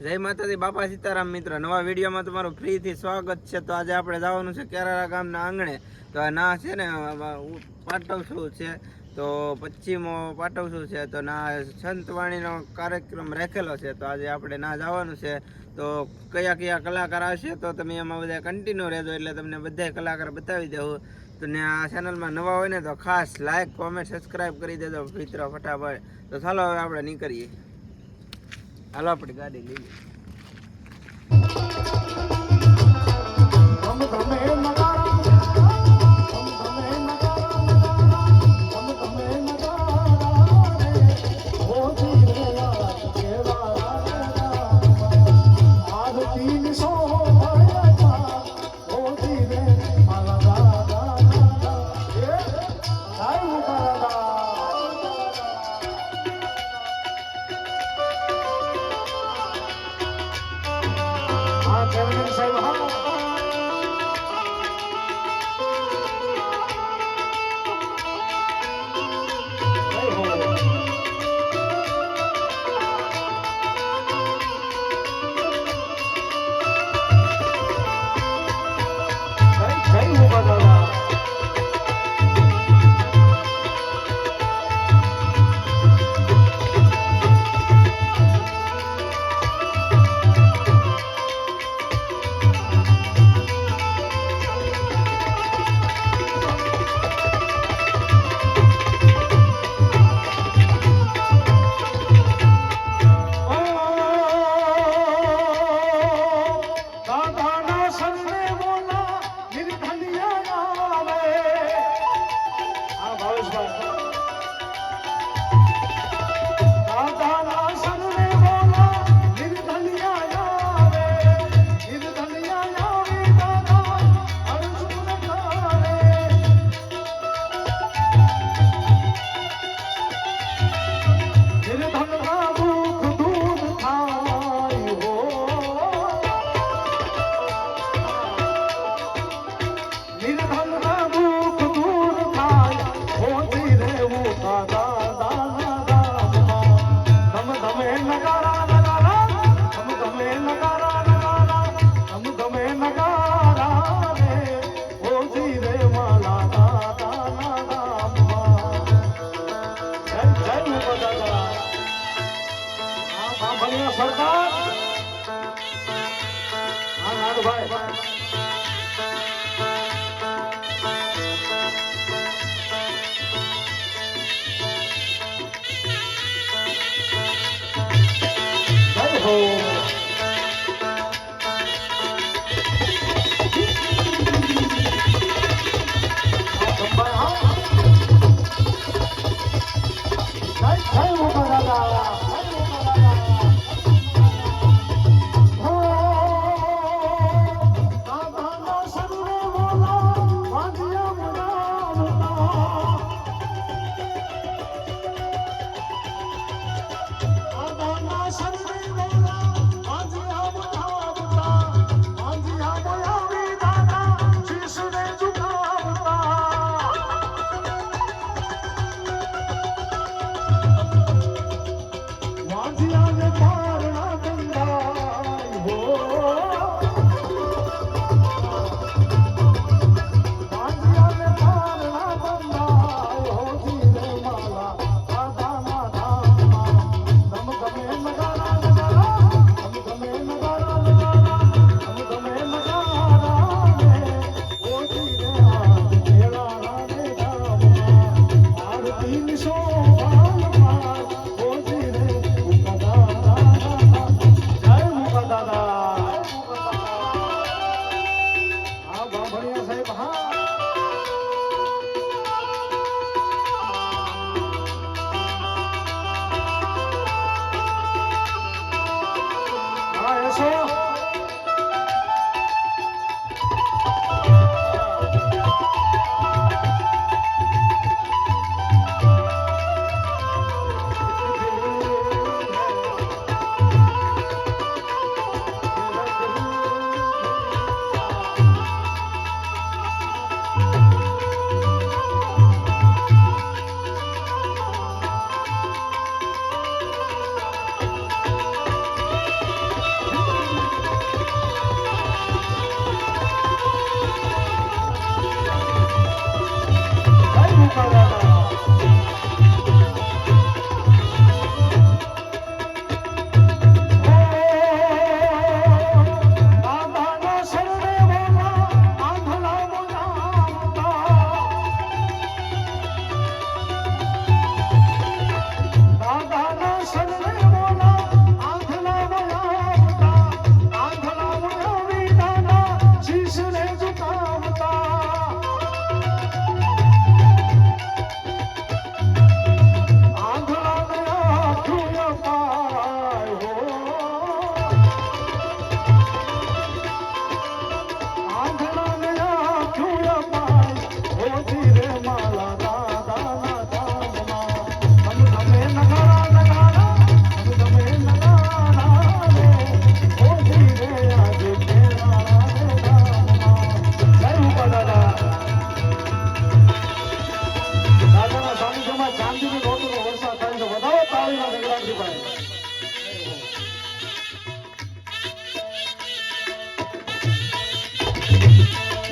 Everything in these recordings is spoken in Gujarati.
જય માતાજી, બાપા સીતારામ મિત્ર. નવા વિડીયોમાં તમારું ફ્રીથી સ્વાગત છે. તો આજે આપણે જવાનું છે કેરારા ગામના આંગણે. તો ના છે ને પાટવસું છે. તો પશ્ચિમો પાટવસું છે. તો ના સંતવાણીનો કાર્યક્રમ રાખેલો છે. તો આજે આપણે ના જવાનું છે. તો કયા કયા કલાકાર આવશે તો તમે એમાં બધા કન્ટિન્યુ રહેજો. એટલે તમને બધા કલાકાર બતાવી દેવું તો ને આ ચેનલમાં નવા હોય ને તો ખાસ લાઇક કોમેન્ટ સબસ્ક્રાઈબ કરી દેજો મિત્ર, ફટાફટ. તો ચાલો હવે આપણે નીકળીએ. હાલો આપણી ગાડી લઈ હા કેવન સાહેબ હા Ele બાંભણિયા સરદાર હા નાડભાઈ જય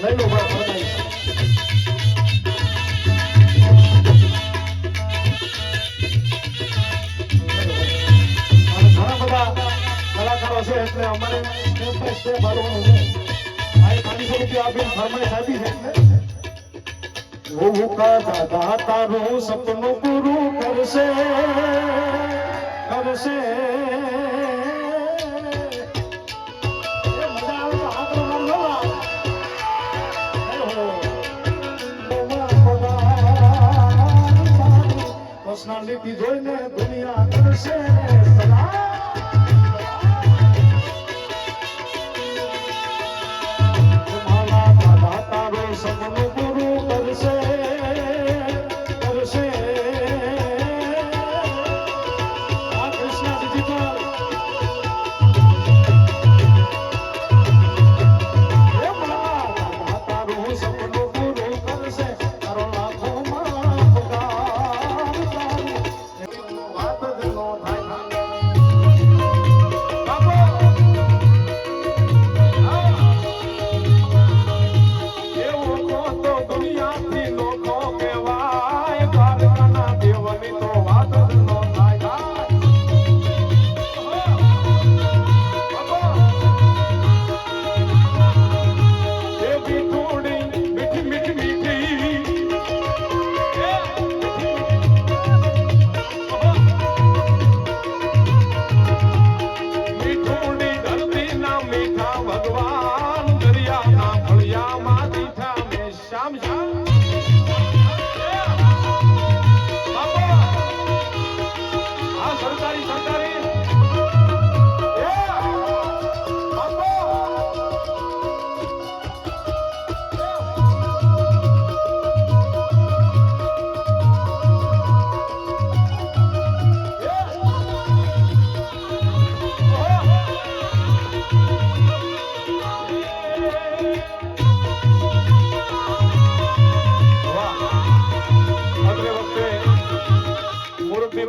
લઈ લો ઘણા બધા કલાકારો છે, એટલે અમારે સ્ટેપ બાય સ્ટેપ હાલવાનું છે આ પાંચસો રૂપિયા આપીને ફરમાઈશ આપી છે, એટલે. હું સપનું પૂરું કરશે કરશે. પર્સનાલિટી જોઈને દુનિયા કરશે.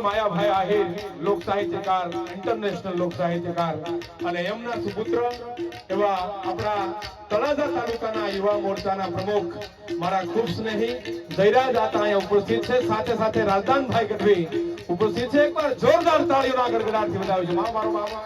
માયાભાઈ આહિર લોક સાહિત્યકાર ઇન્ટરનેશનલ લોક સાહિત્યકાર. અને એમના સુપુત્ર એવા આપણા તળાજા તાલુકાના યુવા મોરચાના પ્રમુખ મારા ખૂબ સ્નેહી જયરાજ દાતા અહીંયા ઉપસ્થિત છે. સાથે સાથે રાજદાનભાઈ ગઢવી ઉપસ્થિત છે. એકવાર જોરદાર તાળીઓના ગડગડાટથી બતાવ્યું છે. મારો મારો મામા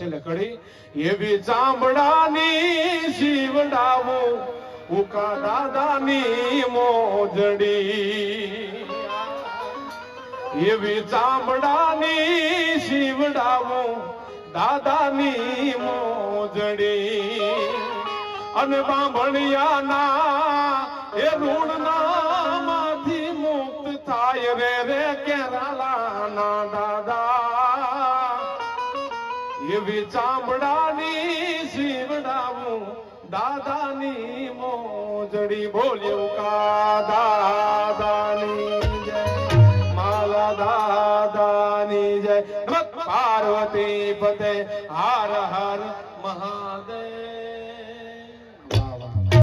એક જ છે લકડી. એવી ચામડાની શિવડાવો ઉકા દાદાની મોજડી. એવી ચામડાની શિવડાવો દાદાની મોજડી. અને બાંભણિયાના એ ઋણના ચામડાની શિવડાવું દાદાની મોજડી બોલ્યું કા દાદાની જય, માલા દાદાની જય. પાર્વતી પતે હાર હર